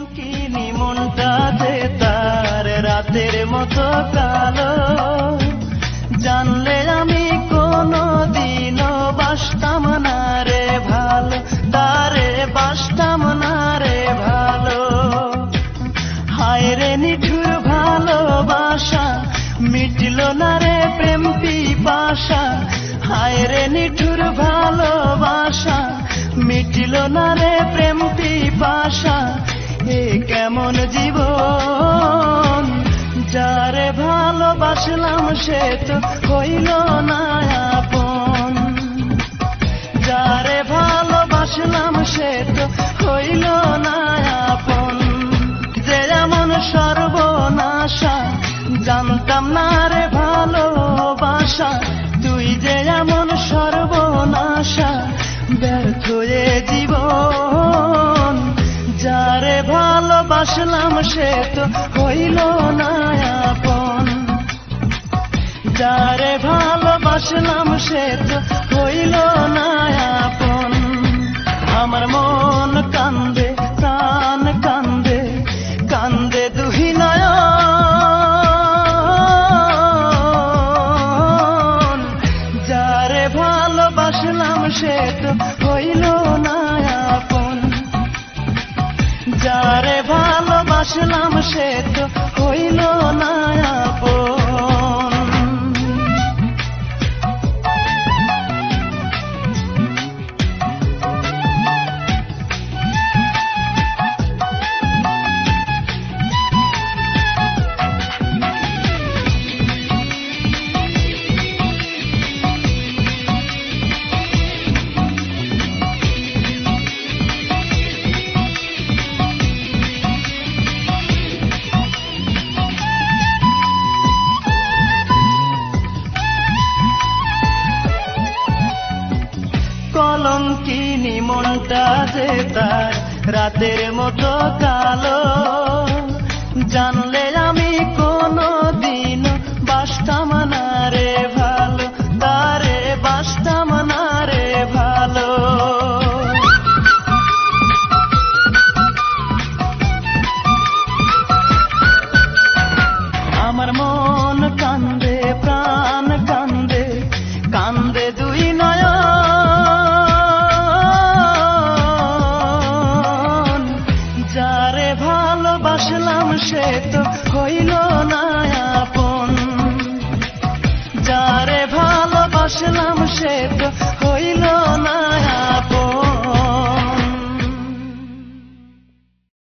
কলঙ্কিনী মনটাতে তার রাতের মতো কালো। জানলে আমি কোনো দিনও বাসতাম না রে ভালো তারে বাসতাম না রে ভালো। হায় নিঠুর ভালোবাসা, মিটল না রে প্রেম পিপাসা। হায় রে নিঠুর ভালোবাসা, মিটল না রে প্রেম পিপাসা। কেমন জীবন? যারে ভালোবাসলাম সে তো হইল না আপন। যারে ভালোবাসলাম সে তো হইল না আপন। যে এমন সর্বনাশা, জানতাম না রে ভালোবাসা। তুই যে এমন সর্বনাশা, ব্যর্থ এ ভালোবাসলাম সে তো হইল না আপন যারে ভালোবাসলাম সে তো হইল না আপন আমার মন কান্দে, প্রাণ কান্দে কান্দে দুহি নয়ন। যারে ভালোবাসলাম সে তো হইল যারে ভালোবাসলাম সে তো হইল না আপন। কলঙ্কিনী মনটা যে তার রাতের মতো কালো ভালোবাসলাম